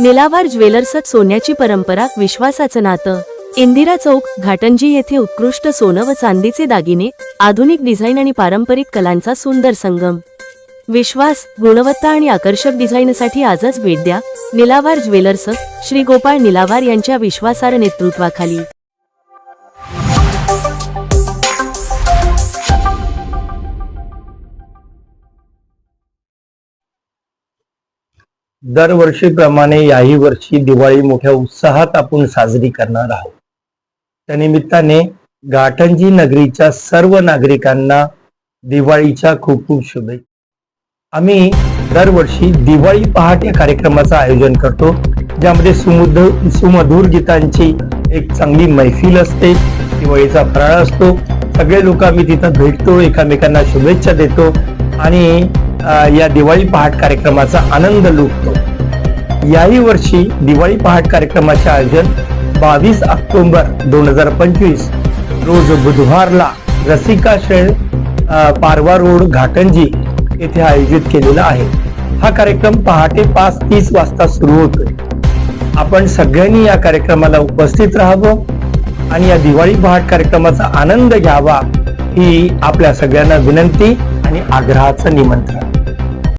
निलावार ज्वेलर्सत सोन्याची परंपरा विश्वासाचं नातं. इंदिरा चौक घाटंजी येथे उत्कृष्ट सोनं व चांदीचे दागिने आधुनिक डिझाईन आणि पारंपरिक कलांचा सुंदर संगम. विश्वास गुणवत्ता आणि आकर्षक डिझाईनसाठी आजच भेट द्या. निलावार ज्वेलर्स श्री गोपाळ निलावार यांच्या विश्वासार्ह नेतृत्वाखाली. दरवर्षीप्रमाणे याही वर्षी दिवाळी मोठ्या उत्साहात आपण साजरी करणार आहोत. त्यानिमित्ताने घाटंजी नगरीच्या सर्व नागरिकांना दिवाळीच्या खूप खूप शुभेच्छा. आम्ही दरवर्षी दिवाळी पहाट या कार्यक्रमाचं आयोजन करतो ज्यामध्ये सुमधुर सुमधुर गीतांची एक चांगली मैफिल असते दिवाळीचा फराळ असतो. सगळे लोक आम्ही तिथं भेटतो एकमेकांना शुभेच्छा देतो आणि या दिवाळी पहाट कार्यक्रमाचा आनंद लुटतो. याही वर्षी दिवाळी पहाट कार्यक्रमाचे आयोजन बावीस ऑक्टोबर दोन हजार पंचवीस रोज बुधवारला रसिका शेळ पारवा रोड घाटंजी येथे आयोजित केलेला आहे. हा कार्यक्रम पहाटे पाच तीस वाजता सुरू होतोय. आपण सगळ्यांनी या कार्यक्रमाला उपस्थित राहावं आणि या दिवाळी पहाट कार्यक्रमाचा आनंद घ्यावा ही आपल्या सगळ्यांना विनंती आणि आग्रहाचं निमंत्रण.